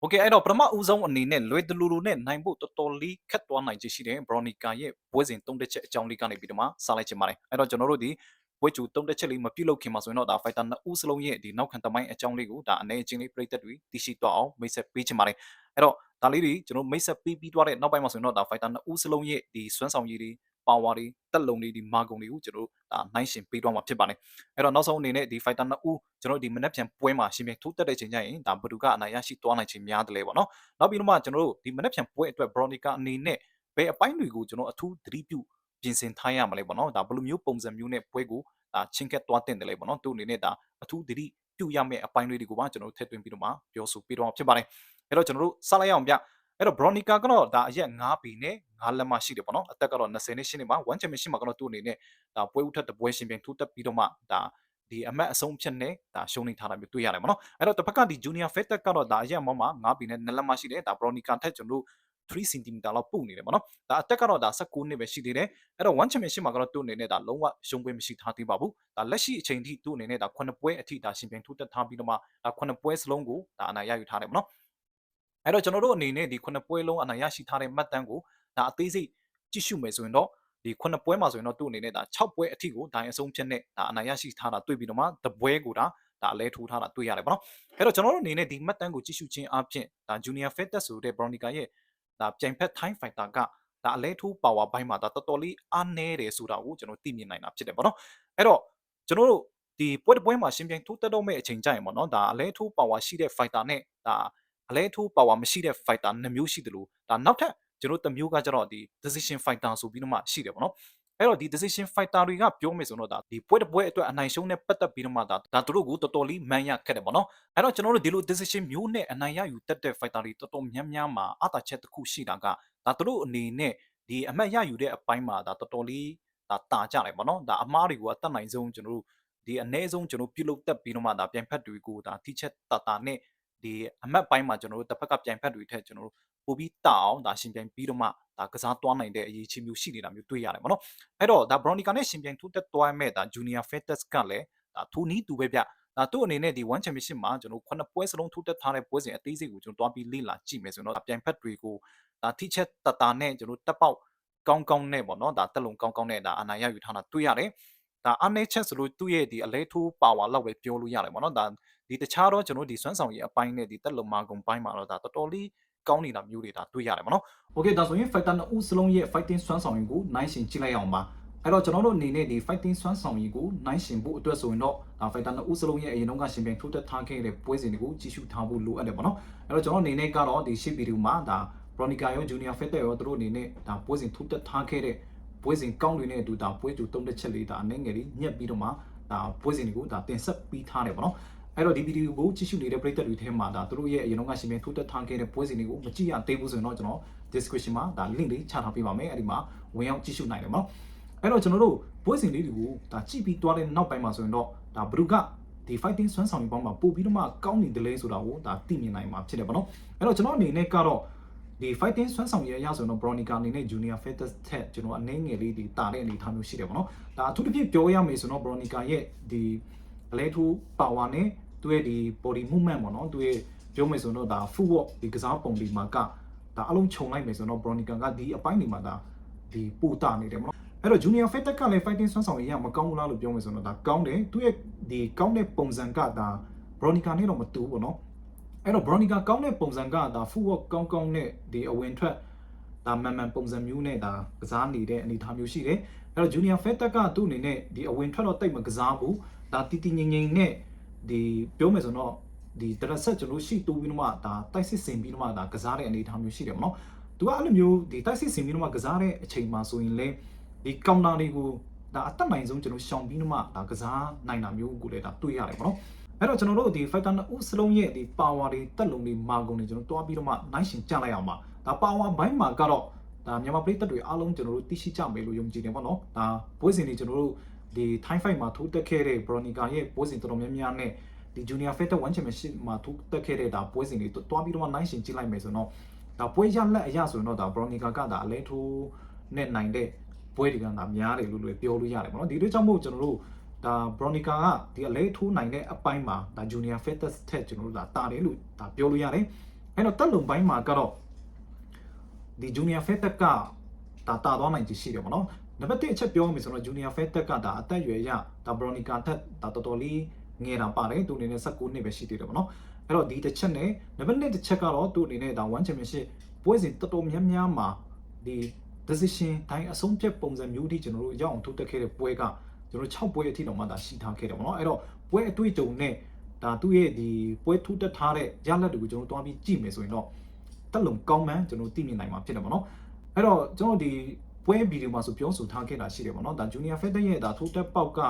โอเคအဲ့တော့ပထမဦးဆုံးအနေနဲ့လွယ်တလူလူနဲ့နိုင်ဖို့တော်တော်လေးခက်သွားနိုင်ချေရှိတယ်ဘရိုနီကာရဲ့ပွဲစဉ်တုံးတက်ချက်အကြောင်းလေးကနေပြီးတော့မှစလိုက်ချင်ပါတယ်အဲ့တော့ကျွန်တော်တို့ဒီပွဲchủတုံးတက်ချက်လေးမပြုတ်လို့ခင်မှာဆိုရင်တော့ဒါ fighter နှစ်ဦးစလုံးရဲ့ဒီနောက်ခံတမိုင်းအကြောင်းလေးကိုဒါအနေချင်းလေးပြိသက်တွေသိရှိတော့အောင်မိတ်ဆက်ပေးချင်ပါတယ်အဲ့တော့ဒါလေးတွေကျွန်တော်မိတ်ဆက်ပေးပြီးသွားတဲ့နောက်ပိုင်းမှာဆိုရင်တော့ဒါ fighter နှစ်ဦးစလုံးရဲ့ဒီစွမ်းဆောင်ရည်တွေ power တွေတက်လုံတွေဒီမာဂုံတွေကိုကျွန်တော်တို့ဒါနိုင်ရှင်ပေးတော့မှာဖြစ်ပါတယ်အဲ့တော့နောက်ဆုံးအနေနဲ့ဒီ fighter နှစ်ဦးကျွန်တော်တို့ဒီမနက်ဖြန်ပွဲမှာရှင်ပြန်ထိုးတက်တဲ့ချိန်ကျရင်ဒါဘဒူကအနိုင်ရရှိသွားနိုင်ခြင်းများတယ်လေပေါ့နော်နောက်ပြီးတော့မှကျွန်တော်တို့ဒီမနက်ဖြန်ပွဲအတွက် Bronica အနေနဲ့ဘယ်အပိုင်းတွေကိုကျွန်တော်အထူးသတိပြုပြင်ဆင်ထားရမလဲပေါ့နော်ဒါဘယ်လိုမျိုးပုံစံမျိုးနဲ့ပွဲကိုဒါချင်းကက်သွားတင်တယ်လေပေါ့နော်သူ့အနေနဲ့ဒါအထူးသတိပြုရမယ့်အပိုင်းလေးတွေကိုပါကျွန်တော်တို့ထည့်သွင်းပြီးတော့မှပြောဆိုပေးတော့ဖြစ်ပါတယ်အဲ့တော့ကျွန်တော်တို့စလိုက်ရအောင်ဗျ အဲ့တော့ Bronica ကတော့ဒါအရက်9ဘီနဲ့9လက်မရှိတယ်ပေါ့နော်အသက်ကတော့20နှစ်ရှိနေမှာ1 championship မှာကတော့သူ့အနေနဲ့ဒါပွဲဥထက်တပွဲရှင်ပြန်ထူးတက်ပြီးတော့မှဒါဒီအမတ်အဆုံးဖြတ်နဲ့ဒါရှုံးနေထားတာမျိုးတွေ့ရတယ်ပေါ့နော်အဲ့တော့တစ်ဖက်ကဒီ junior fetek ကတော့ဒါအရက်မောင်းမှာ9ဘီနဲ့2လက်မရှိတယ်ဒါ Bronica ထက်ကျွန်တော်တို့3 cm လောက်ပုတ်နေတယ်ပေါ့နော်ဒါအတက်ကတော့ဒါ19နှစ်ပဲရှိသေးတယ်အဲ့တော့1 championship မှာကတော့သူ့အနေနဲ့ဒါလုံးဝရှုံးပွဲမရှိထားသေးပါဘူးဒါလက်ရှိအချိန်ထိသူ့အနေနဲ့ဒါ9ပွဲအထိဒါရှင်ပြန်ထူးတက်ထားပြီးတော့မှဒါ9ပွဲစလုံးကိုဒါအနိုင်ရယူထားတယ်ပေါ့နော် အဲ့တော့ကျွန်တော်တို့အနေနဲ့ဒီ9ပွဲလုံးအနိုင်ရရှိထားတဲ့မှတ်တမ်းကိုဒါအသေးစိတ်ကြည့်ရှုမယ်ဆိုရင်တော့ဒီ9ပွဲမှာဆိုရင်တော့သူ့အနေနဲ့ဒါ6ပွဲအထိကိုဒိုင်အဆုံးဖြတ်နဲ့ဒါအနိုင်ရရှိထားတာတွေ့ပြီးတော့မှတပွဲကိုဒါဒါအလဲထိုးထားတာတွေ့ရတယ်ပေါ့နော်အဲ့တော့ကျွန်တော်တို့အနေနဲ့ဒီမှတ်တမ်းကိုကြည့်ရှုခြင်းအပြင်ဒါ Junior Fetus ဆိုတဲ့ Bronica ရဲ့ဒါပြိုင်ဖက် Time Fighter ကဒါအလဲထိုး power ဘိုင်းမှာဒါတော်တော်လေးအားနည်းတယ်ဆိုတာကိုကျွန်တော်သိမြင်နိုင်တာဖြစ်တယ်ပေါ့နော်အဲ့တော့ကျွန်တော်တို့ဒီပွဲတစ်ပွဲမှာရှင်ပြိုင်ထိုးတက်တော့မဲ့အချိန်ကြရင်ပေါ့နော်ဒါအလဲထိုး power ရှိတဲ့ fighter နဲ့ဒါ အလဲထိုး power မရှိတဲ့ fighter နှစ်မျိုးရှိတယ်လို့ဒါနောက်ထပ်ကျွန်တော်တမျိုးကကျတော့ဒီ decision fighter ဆိုပြီးတော့မှရှိတယ်ပေါ့နော်အဲ့တော့ဒီ decision fighter တွေကပြောမယ်ဆိုတော့ဒါဒီပွဲတစ်ပွဲအတွက်အနိုင်ရှုံးနဲ့ပတ်သက်ပြီးတော့မှဒါဒါတို့ကိုတော်တော်လေးမှန်ရခက်တယ်ပေါ့နော်အဲ့တော့ကျွန်တော်တို့ဒီလို decision မျိုးနဲ့အနိုင်ရယူတတ်တဲ့ fighter တွေတော်တော်များများမှာအတာချက်တစ်ခုရှိတာကဒါတို့အနေနဲ့ဒီအမှတ်ရယူတဲ့အပိုင်းမှာဒါတော်တော်လေးဒါတာကြတယ်ပေါ့နော်ဒါအမားတွေကိုအတက်နိုင်ဆုံးကျွန်တော်တို့ဒီအ ਨੇ ဆုံးကျွန်တော်ပြုလုပ်တတ်ပြီးတော့မှဒါပြန်ဖက်တွေကိုဒါတိချက်တာတာနဲ့ ဒီအမတ်ပိုင်းမှာကျွန်တော်တို့တစ်ဖက်ကပြန်ဖက်တွေထက်ကျွန်တော်တို့ပို့ပြီးတအောင်ဒါရှင်ပြိုင်ပြီးတော့မှဒါကစားသွားနိုင်တဲ့အရေးချင်းမျိုးရှိနေတာမျိုးတွေ့ရတယ်ပေါ့နော်အဲ့တော့ဒါ Bronica နဲ့ရှင်ပြိုင်ထိုးတက်သွားမဲ့ဒါ Junior Fetus ကလည်းဒါသူနီးသူပဲဗျဒါသူ့အနေနဲ့ဒီ One Championship မှာကျွန်တော်ခုနှစ်ပွဲစလုံးထိုးတက်ထားတဲ့ပွဲစဉ်အသေးစိတ်ကိုကျွန်တော်တွားပြီးလေ့လာကြည့်မယ်ဆိုတော့ပြိုင်ဖက်တွေကိုဒါထိချက်တတာနဲ့ကျွန်တော်တက်ပေါက်ကောင်းကောင်းနဲ့ပေါ့နော်ဒါတက်လုံကောင်းကောင်းနဲ့ဒါအနိုင်ရယူထားတာတွေ့ရတယ် ဒါအနေချက်ဆိုလို့သူ့ရဲ့ဒီအလဲထိုး power လောက်ပဲပြောလို့ရတယ်ပေါ့နော်ဒါဒီတခြားတော့ကျွန်တော်ဒီစွမ်းဆောင်ရည်အပိုင်းနဲ့ဒီတက်လုံမာကုံပိုင်းမှာတော့ဒါတော်တော်လေးကောင်းနေတာမျိုးတွေဒါတွေ့ရတယ်ပေါ့နော်။ Okay ဒါဆိုရင် fighter နှစ်ဦးစလုံးရဲ့ fighting စွမ်းဆောင်ရည်ကိုနိုင်ရှင်ကြည့်လိုက်အောင်ပါ။အဲ့တော့ကျွန်တော်တို့အနေနဲ့ဒီ fighting စွမ်းဆောင်ရည်ကိုနိုင်ရှင်ဖို့အတွက်ဆိုရင်တော့ဒါ fighter နှစ်ဦးစလုံးရဲ့အရင်တုန်းကရှင်ပြန်ထိုးတက်ထားခဲ့တဲ့ပွဲစဉ်တွေကိုကြည့်ရှုထားဖို့လိုအပ်တယ်ပေါ့နော်။အဲ့တော့ကျွန်တော်အနေနဲ့ကတော့ဒီရှေ့ဗီဒီယိုမှာဒါ Bronica ရော Junior Fetter ရောသူတို့အနေနဲ့ဒါပွဲစဉ်ထိုးတက်ထားခဲ့တဲ့ ပွဲစဉ်ကောင်းတွေနဲ့အတူဒါပွဲတူတုံးတဲ့ချက်လေးဒါအနေငယ်လေးညက်ပြီးတော့မှဒါပွဲစဉ်တွေကိုဒါတင်ဆက်ပြီးထားတယ်ပေါ့နော်။အဲ့တော့ဒီဗီဒီယိုကိုကြည့်ရှုနေတဲ့ပရိသတ်တွေထဲမှာဒါသူတို့ရဲ့အရင်ကရှင်ပြန်ထိုးတက်ထားခဲ့တဲ့ပွဲစဉ်တွေကိုမကြည့်ရသေးဘူးဆိုရင်တော့ကျွန်တော် description မှာဒါ link လေးချထားပေးပါမယ်အဲ့ဒီမှာဝင်ရောက်ကြည့်ရှုနိုင်တယ်ပေါ့နော်အဲ့တော့ကျွန်တော်တို့ပွဲစဉ်လေးတွေကိုဒါကြည့်ပြီးသွားတဲ့နောက်ပိုင်းမှာဆိုရင်တော့ဒါဘလူကဒီ fighting စွမ်းဆောင်ရည်ပေါင်းမှာပို့ပြီးတော့မှကောင်းနေတယ်လေဆိုတာကိုဒါသိမြင်နိုင်မှာဖြစ်တယ်ပေါ့နော်အဲ့တော့ကျွန်တော်အနေနဲ့ကတော့ ဒီ fighting စွမ်းဆောင်ရည်အရဆိုရင်တော့ Bronica အနေနဲ့ Junior Fetus ထက်ကျွန်တော်အနေငယ်လေးဒီတာတဲ့အနေအထားမျိုးရှိတယ်ပေါ့နော်ဒါအထူးသဖြင့်ပြောရမယ်ဆိုတော့ Bronica ရဲ့ဒီအလဲထူ power နဲ့သူ့ရဲ့ဒီ body movement ပေါ့နော်သူ့ရဲ့ပြောမယ်ဆိုတော့ဒါ full walk ဒီကစားပုံတွေမှာကဒါအလုံးခြုံလိုက်မယ်ဆိုတော့ Bronica ကဒီအပိုင်းတွေမှာဒါဒီပူတာနေတယ်ပေါ့နော်အဲ့တော့ Junior Fat ကလည်း fighting ဆွမ်းဆောင်ရည်ရမကောင်းဘူးလားလို့ပြောမယ်ဆိုတော့ဒါကောင်းတယ်သူ့ရဲ့ဒီကောင်းတဲ့ပုံစံကဒါ Bronica နဲ့တော့မတူဘူးပေါ့နော် အဲ့တော့ Bronica ကောင်းတဲ့ပုံစံကဒါ full work ကောင်းကောင်းနဲ့ဒီအဝင်ထွက်ဒါမှန်မှန်ပုံစံမျိုးနဲ့ဒါကစားနေတဲ့အနေအထားမျိုးရှိတယ်အဲ့တော့ Junior Fat ကသူ့အနေနဲ့ဒီအဝင်ထွက်တော့တိတ်မကစားဘူးဒါတီတီငင်ငင်နဲ့ဒီပြောမယ်ဆိုတော့ဒီတရဆက်ကျွန်တော်ရှိတူပြီးတော့မှဒါတိုက်စစ်စင်ပြီးတော့မှဒါကစားတဲ့အနေအထားမျိုးရှိတယ်ပေါ့နော်သူကအဲ့လိုမျိုးဒီတိုက်စစ်စင်ပြီးတော့မှကစားတဲ့အချိန်မှာဆိုရင်လေဒီကောင်တာတွေကိုဒါအတက်နိုင်ဆုံးကျွန်တော်ရှောင်ပြီးတော့မှဒါကစားနိုင်တာမျိုးကိုလည်းဒါတွေ့ရတယ်ပေါ့နော် အဲ့တော့ကျွန်တော်တို့ဒီ fighter နှစ်ဦးစလုံးရဲ့ဒီ power တွေတက်လုံတွေမာကုန်တွေကျွန်တော်တွားပြီးတော့မှနိုင်ရှင်ကြလိုက်အောင်ပါဒါ power ဘိုင်းမှာကတော့ဒါမြန်မာပြည်သက်တွေအားလုံးကျွန်တော်တို့သိရှိကြမယ်လို့ယုံကြည်တယ်ပေါ့နော်ဒါပွဲစဉ်တွေကျွန်တော်တို့ဒီ time fight မှာထိုးတက်ခဲ့တဲ့ Bronica ရဲ့ပွဲစဉ်တော်တော်များများနဲ့ဒီ Junior Fighter 1 Championship မှာထိုးတက်ခဲ့တဲ့ဒါပွဲစဉ်တွေတွားပြီးတော့နိုင်ရှင်ကြည့်လိုက်မယ်ဆိုတော့ဒါပွဲရလက်အရဆိုရင်တော့ဒါ Bronica ကဒါအလဲထိုးနဲ့နိုင်တဲ့ပွဲတွေကဒါများတယ်လို့လည်းပြောလို့ရတယ်ပေါ့နော်ဒီလိုကြောင့်မို့ကျွန်တော်တို့ ဒါ Bronica ကဒီအလဲထိုးနိုင်တဲ့အပိုင်းမှာဒါ Junior Fetus ထက်ကျွန်တော်တို့ဒါတာတယ်လို့ဒါပြောလို့ရတယ်အဲ့တော့တက်လုံပိုင်းမှာကတော့ဒီ junior fed တက်ကဒါတာသွားနိုင်ချင်ရှိတယ်ပေါ့နော်နံပါတ်1အချက်ပြောရမယ်ဆိုတော့ junior fed တက်ကဒါအသက်အရွယ်ရဒါ bronica တက်ဒါတော်တော်လေးငယ်တာပါတယ်သူအနေနဲ့16နှစ်ပဲရှိသေးတယ်ပေါ့နော်အဲ့တော့ဒီတစ်ချက်နဲ့နံပါတ်2တစ်ချက်ကတော့သူအနေနဲ့ဒါ1 championship ပွဲစဉ်တော်တော်များများမှာဒီ decision တိုင်းအဆုံးဖြတ်ပုံစံမျိုးထိကျွန်တော်တို့ရောက်အောင်ထိုးတက်ခဲ့တဲ့ပွဲကကျွန် တော်6ပွဲအထိတော့မှဒါရှိထားခဲ့တယ်ပေါ့နော်အဲ့တော့ပွဲအတွေ့အကြုံနဲ့ဒါသူ့ရဲ့ဒီပွဲထိုးတက်ထားတဲ့ရလဒ်တွေကိုကျွန်တော်တွားပြီးကြည့်မယ်ဆိုရင်တော့တက်လုံကောင်းမှန်းကျွန်တော်သိမြင်နိုင်မှာဖြစ်တယ်ပေါ့နော်အဲ့တော့ကျွန်တော်ဒီပွဲဗီဒီယိုမှာဆိုပြောဆိုထားခဲ့တာရှိတယ်ပေါ့နော်ဒါ junior fed ရဲ့ဒါထိုးတက်ပေါက်က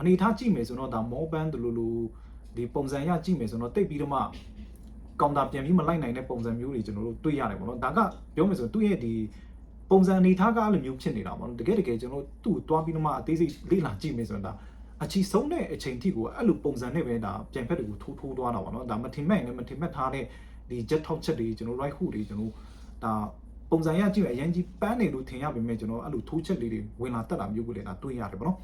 အနေထားကြည့်မယ်ဆိုတော့ဒါ more band တလူလူဒီပုံစံရကြည့်မယ်ဆိုတော့တိတ်ပြီးတော့မှကောင်တာပြန်ပြီးမလိုက်နိုင်တဲ့ပုံစံမျိုးတွေကျွန်တော်တို့တွေ့ရတယ်ပေါ့နော်ဒါကပြောမယ်ဆိုရင်သူ့ရဲ့ဒီ ပုံစံအနေထားကအဲ့လိုမျိုးဖြစ်နေတာပေါ့နော်တကယ်တကယ်ကျွန်တော်တို့သူ့ကိုတွားပြီးတော့မှအသေးစိတ်လေ့လာကြည့်မယ်ဆိုရင်ဒါအချီဆုံးတဲ့အချိန်ထိကိုအဲ့လိုပုံစံနဲ့ပဲဒါပြန်ဖက်တွေကိုထိုးထိုးသွားတာပေါ့နော်ဒါမထင်မဲ့နဲ့မထင်မဲ့ထားတဲ့ဒီ jet top ချက်တွေကျွန်တော် right hook တွေကျွန်တော်ဒါပုံစံရကြည့်မယ်အရင်ကြီးပန်းနေလို့ထင်ရပေမဲ့ကျွန်တော်အဲ့လိုထိုးချက်လေးတွေဝင်လာတက်တာမျိုးကိုလည်းဒါတွေ့ရတယ်ပေါ့နော်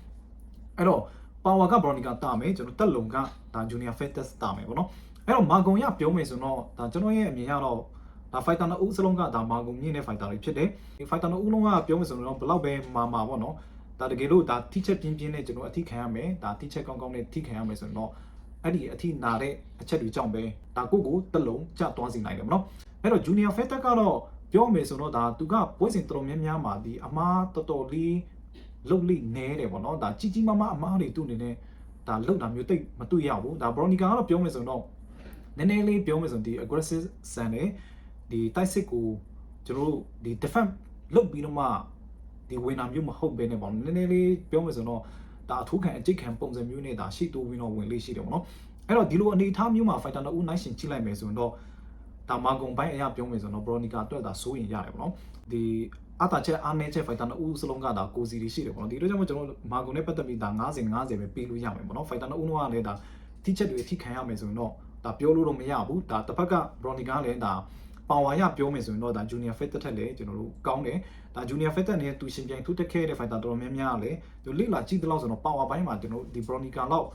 အဲ့တော့ power က bronica တာမယ်ကျွန်တော်တက်လုံကဒါ junior fetus တာမယ်ပေါ့နော်အဲ့တော့မာဂုံရပြောမယ်ဆိုတော့ဒါကျွန်တော်ရဲ့အမြင်ကတော့ ဒါ fighter နှစ်ဦးစလုံးကဒါမာဂုံမြင့်တဲ့ fighter တွေဖြစ်တယ်ဒီ fighter နှစ်ဦးလုံးကပြောမယ်ဆိုတော့ဘလောက်ပဲမာမာပေါ့နော်ဒါတကယ်လို့ဒါထိချက်ပြင်းပြင်းနဲ့ကျွန်တော်အထိခံရမယ်ဒါထိချက်ကောင်းကောင်းနဲ့ထိခံရမယ်ဆိုတော့အဲ့ဒီအထိနာတဲ့အချက်တွေကြောင့်ပဲဒါကိုကိုတက်လုံးကျသွားစေနိုင်တယ်မနော်အဲ့တော့ junior fighter ကတော့ပြောမယ်ဆိုတော့ဒါသူကပွဲစဉ်တော်တော်များများမှာဒီအမားတော်တော်လေးလုတ်လိနဲတယ်ပေါ့နော်ဒါကြီးကြီးမားမားအမားတွေသူ့အနေနဲ့ဒါလုတ်တာမျိုးတိတ်မတွေ့ရဘူးဒါ bronica ကတော့ပြောမယ်ဆိုတော့နည်းနည်းလေးပြောမယ်ဆိုရင်ဒီ aggressive ဆန်တယ် ဒီတိုက်စစ်ကိုကျွန်တော်တို့ဒီ defend လုပ်ပြီးတော့မှဒီဝင်တာမျိုးမဟုတ်ဘဲနဲ့ပေါ့နည်းနည်းလေးပြောမယ်ဆိုတော့ဒါအထူးခံအကျိတ်ခံပုံစံမျိုးနဲ့ဒါရှိတိုးပြီးတော့ဝင်လေးရှိတယ်ပေါ့နော်အဲ့တော့ဒီလိုအနေအထားမျိုးမှာ fighter နှစ်ဦးနိုင်ရှင်ကြည့်လိုက်မယ်ဆိုရင်တော့ဒါမာဂုံပိုင်းအရာပြောမယ်ဆိုတော့ Bronica အတွက်ဒါစိုးရင်ရတယ်ပေါ့နော်ဒီအတာချက်အားနည်းချက် fighter နှစ်ဦးစလုံးကဒါကိုစီတွေရှိတယ်ပေါ့နော်ဒီလိုကြောင့်မို့ကျွန်တော်မာဂုံနဲ့ပတ်သက်ပြီးဒါ90 50ပဲပေးလို့ရမယ်ပေါ့နော် fighter နှစ်ဦးလုံးကလည်းဒါထိချက်တွေထိခံရမယ်ဆိုရင်တော့ဒါပြောလို့တော့မရဘူးဒါတစ်ဖက်က Bronica လည်းဒါ ပါဝါရပြောမယ်ဆိုရင်တော့ဒါ Junior Fit တက်လည်းကျွန်တော်တို့ကောင်းတယ်ဒါ Junior Fit တက်နဲ့သူရှင်ပြိုင်ထုတက်ခဲ့တဲ့ fighter တော်တော်များများလည်းဒီလိလာကြည့်တဲ့လောက်ဆိုတော့ power ဘိုင်းမှာကျွန်တော်ဒီ Bronica လောက်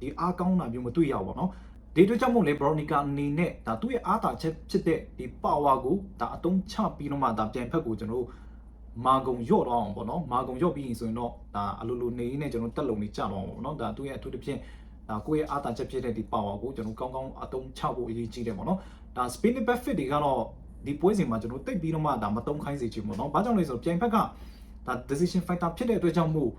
ဒီအားကောင်းတာမျိုးမတွေ့ရဘူးပေါ့နော်ဒီအတွက်ကြောင့်မို့လေ Bronica အနေနဲ့ဒါသူ့ရဲ့အားသာချက်ဖြစ်တဲ့ဒီ power ကိုဒါအတုံးချပြီးတော့မှဒါပြန်ဖက်ကိုကျွန်တော်တို့မာဂုံရော့တော့အောင်ပေါ့နော်မာဂုံရော့ပြီးရင်ဆိုရင်တော့ဒါအလိုလိုနေရင်းနဲ့ကျွန်တော်တက်လုံနေကြတော့အောင်ပေါ့နော်ဒါသူ့ရဲ့အထူးသဖြင့်ဒါကိုယ့်ရဲ့အားသာချက်ဖြစ်တဲ့ဒီ power ကိုကျွန်တော်ကောင်းကောင်းအတုံးချဖို့အရေးကြီးတယ်ပေါ့နော် ဒါ spin back fit တွေကတော့ဒီပွဲစဉ်မှာကျွန်တော်တိတ်ပြီးတော့မှဒါမတုံးခိုင်းစေချင်ဘူးเนาะဘာကြောင့်လဲဆိုတော့ပြိုင်ဘက်ကဒါ decision fighter ဖြစ်တဲ့အတွက်ကြောင့်မို့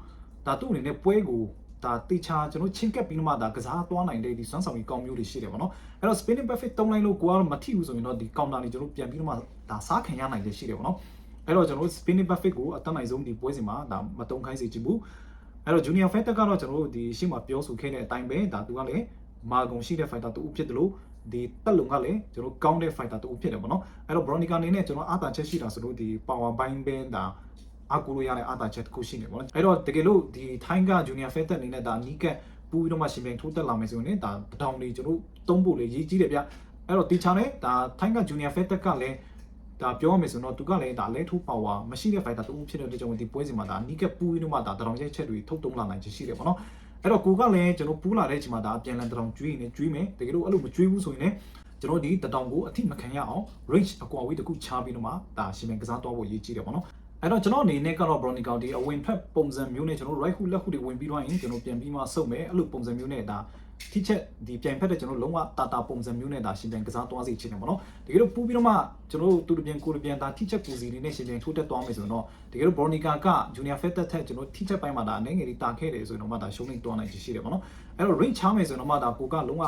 ဒါသူ့အနေနဲ့ပွဲကိုဒါတေချာကျွန်တော်ချင်းကပ်ပြီးတော့မှဒါကစားသွားနိုင်တဲ့ဒီစွမ်းဆောင်ရည်ကောင်းမျိုးတွေရှိတယ်ပေါ့နော်အဲ့တော့ spinning perfect တုံးလိုက်လို့ကိုကတော့မထိဘူးဆိုရင်တော့ဒီ counter တွေကျွန်တော်ပြန်ပြီးတော့မှဒါစားခံရနိုင်တယ်ရှိတယ်ပေါ့နော်အဲ့တော့ကျွန်တော် spinning perfect ကိုအတတ်နိုင်ဆုံးဒီပွဲစဉ်မှာဒါမတုံးခိုင်းစေချင်ဘူးအဲ့တော့ junior fighter ကတော့ကျွန်တော်တို့ဒီရှေ့မှာပြောဆိုခဲ့တဲ့အတိုင်းပဲဒါသူကလည်းမာဂုံရှိတဲ့ fighter တူဖြစ်တယ်လို့ ဒီတက်လုံကလည်းကျွန်တော်ကောင်းတဲ့ fighter တူဖြစ်တယ်ပေါ့နော်အဲ့တော့ Bronica အနေနဲ့ကျွန်တော်အာတာချက်ရှိတာဆိုလို့ဒီ power bind ပဲဒါအကူလို့ရတဲ့အာတာချက်တစ်ခုရှိနေပေါ့နော်အဲ့တော့တကယ်လို့ဒီ time က junior fed အနေနဲ့ဒါနီးကပ်ပူပြီးတော့မှရှင်ပြိုင်ထိုးတက်လာမယ်ဆိုရင်ဒါတောင်တွေကျွန်တော်သုံးဖို့လေရေးကြီးတယ်ဗျအဲ့တော့တီချာနဲ့ဒါ time က junior fed ကလည်းဒါပြောရမယ်ဆိုတော့သူကလည်းဒါလဲထိုး power မရှိတဲ့ fighter တူဖြစ်တဲ့အတွက်ကြောင့်ဒီပွဲစဉ်မှာဒါနီးကပ်ပူပြီးတော့မှဒါတောင်ရဲ့ချက်တွေထုတ်တုံးလာနိုင်ချင်ရှိတယ်ပေါ့နော် အဲ့တော့ကိုကလည်းကျွန်တော်ပူးလာတဲ့အချိန်မှာဒါအပြန်လန်တောင်ကျွေးနေကျွေးမယ်တကယ်လို့အဲ့လိုမကျွေးဘူးဆိုရင်လည်းကျွန်တော်ဒီတတောင်ကိုအထိမခံရအောင် range အကွာဝေးတစ်ခုချပြီးတော့မှဒါရှင်မြန်ကစားတော့ဖို့ရည်ကြီးတယ်ပေါ့နော် အဲ့တော့ကျွန်တော်အနေနဲ့ကတော့ Bronica ဒီအဝင်ဖက်ပုံစံမျိုးနဲ့ကျွန်တော် right hook left hook တွေဝင်ပြီးတော့ရင်ကျွန်တော်ပြန်ပြီးမှဆုပ်မယ်အဲ့လိုပုံစံမျိုးနဲ့ဒါထိချက်ဒီပြန်ဖက်တဲ့ကျွန်တော်လုံးဝတာတာပုံစံမျိုးနဲ့ဒါရှင်ပြန်ကစားသွားစေချင်တယ်ပေါ့နော်တကယ်လို့ပူးပြီးတော့မှကျွန်တော်တူတပြန်ကိုတပြန်ဒါထိချက်ပူစီတွေနဲ့ရှင်ပြန်ထိုးတက်သွားမယ်ဆိုတော့တကယ်လို့ Bronica က Junior Fed တက်ထက်ကျွန်တော်ထိချက်ပိုင်းမှာဒါအနေငယ်လေးတာခဲ့တယ်ဆိုရင်တော့မှဒါရှုံးနေသွားနိုင်ချင်ရှိတယ်ပေါ့နော်အဲ့တော့ range ချမယ်ဆိုရင်တော့မှဒါကိုကလုံးဝ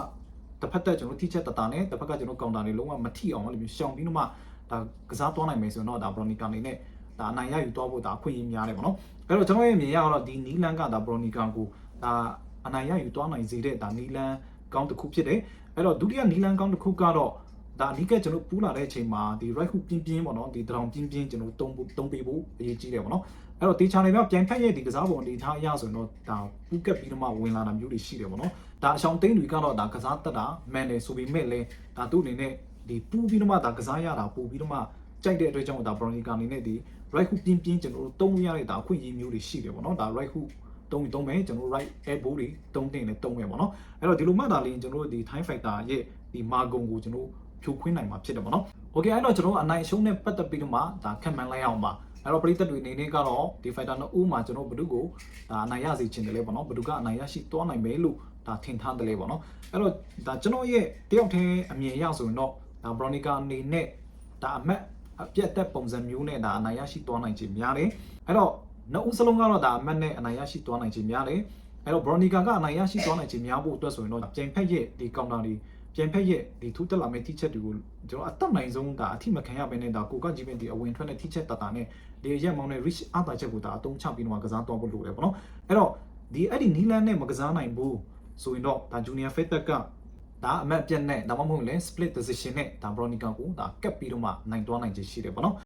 တစ်ဖက်တက်ကျွန်တော်ထိချက်တတာနဲ့တစ်ဖက်ကကျွန်တော်ကောင်တာတွေလုံးဝမထိအောင်အဲ့လိုမျိုးရှောင်ပြီးတော့မှဒါကစားသွားနိုင်မယ်ဆိုတော့ဒါ Bronica အနေနဲ့ ဒါအနိုင်ရယူသွားဖို့ဒါအခွင့်အရေးများတယ်ပေါ့နော်အဲ့တော့ကျွန်တော်ရဲ့မြင်ရတော့ဒီနီလန်ကဒါ Bronica ကိုဒါအနိုင်ရယူသွားနိုင်စေတဲ့ဒါနီလန်ကောင်းတစ်ခုဖြစ်တယ်အဲ့တော့ဒုတိယနီလန်ကောင်းတစ်ခုကတော့ဒါအဓိကကျွန်တော်ပူးလာတဲ့အချိန်မှာဒီ right hook ပြင်းပြင်းပေါ့နော်ဒီတရောင်ပြင်းပြင်းကျွန်တော်တုံးဖို့တုံးပေးဖို့အရေးကြီးတယ်ပေါ့နော်အဲ့တော့ဒီ channel မှာပြန်ဖက်ရဲ့ဒီကစားပုံအနေထားအရဆိုရင်တော့ဒါပူးကပ်ပြီးတော့မှဝင်လာတာမျိုးတွေရှိတယ်ပေါ့နော်ဒါအရှောင်းသိန်းတွေကတော့ဒါကစားတက်တာမန်တယ်ဆိုပေမဲ့လည်းဒါသူ့အနေနဲ့ဒီပူးပြီးတော့မှဒါကစားရတာပူပြီးတော့မှ ကြိုက်တဲ့အတွက်ကြောင့်ဒါ Bronica အနေနဲ့ဒီ right hook ပြင်းပြင်းကျွန်တော်တို့တုံးလို့ရတဲ့ဒါအခွင့်အရေးမျိုးတွေရှိတယ်ပေါ့နော်ဒါ right hook တုံးတုံးမယ်ကျွန်တော် right elbow တွေတုံးတင်လည်းတုံးမယ်ပေါ့နော်အဲ့တော့ဒီလိုမှတ်တာလေးကျွန်တော်တို့ဒီ time fighter ရဲ့ဒီမာဂုံကိုကျွန်တော်ဖြိုခွင်းနိုင်မှာဖြစ်တယ်ပေါ့နော်။ Okay အဲ့တော့ကျွန်တော်တို့အနိုင်အရှုံးနဲ့ပတ်သက်ပြီးတော့မှဒါခံမှန်းလိုက်အောင်ပါ။အဲ့တော့ပရိသတ်တွေအနေနဲ့ကတော့ဒီ fighter နှစ်ဦးမှာကျွန်တော်ဘယ်သူကိုဒါအနိုင်ရစေချင်တယ်လေပေါ့နော်။ဘယ်သူကအနိုင်ရရှိသွားနိုင်မယ်လို့ဒါထင်ထားတယ်လေပေါ့နော်။အဲ့တော့ဒါကျွန်တော်ရဲ့တယောက်တည်းအမြင်အရဆိုရင်တော့ဒါ Bronica အနေနဲ့ဒါအမတ် အပြတ်သက်ပုံစံမျိုးနဲ့ဒါအနိုင်ရရှိသွားနိုင်ခြင်းများတယ်။အဲ့တော့နှစ်ဦးစလုံးကတော့ဒါအမတ်နဲ့အနိုင်ရရှိသွားနိုင်ခြင်းများတယ်။အဲ့တော့ Bronica ကအနိုင်ရရှိသွားနိုင်ခြင်းများဖို့အတွက်ဆိုရင်တော့ပြန်ဖက်ရဲ့ဒီ counter တွေပြန်ဖက်ရဲ့ဒီထူးတက်လာမဲ့ထိချက်တွေကိုကျွန်တော်အတက်နိုင်ဆုံးဒါအထိမခံရဘဲနဲ့ဒါကိုကကြည့်ပင်ဒီအဝင်ထွက်တဲ့ထိချက်တတာနဲ့ဒီရက်မောင်းတဲ့ reach အတာချက်ကိုဒါအသုံးချပြီးတော့ကစားတော့ဖို့လိုတယ်ပေါ့နော်အဲ့တော့ဒီအဲ့ဒီနီလန်နဲ့မကစားနိုင်ဘူးဆိုရင်တော့ဒါ junior fetter က ဒါအမတ်ပြတ်နဲ့ဒါမှမဟုတ်လဲ split decision နဲ့ဒါ bronica ကိုဒါကပ်ပြီးတော့မှနိုင်သွားနိုင်ခြင်းရှိတယ်ပေါ့နော်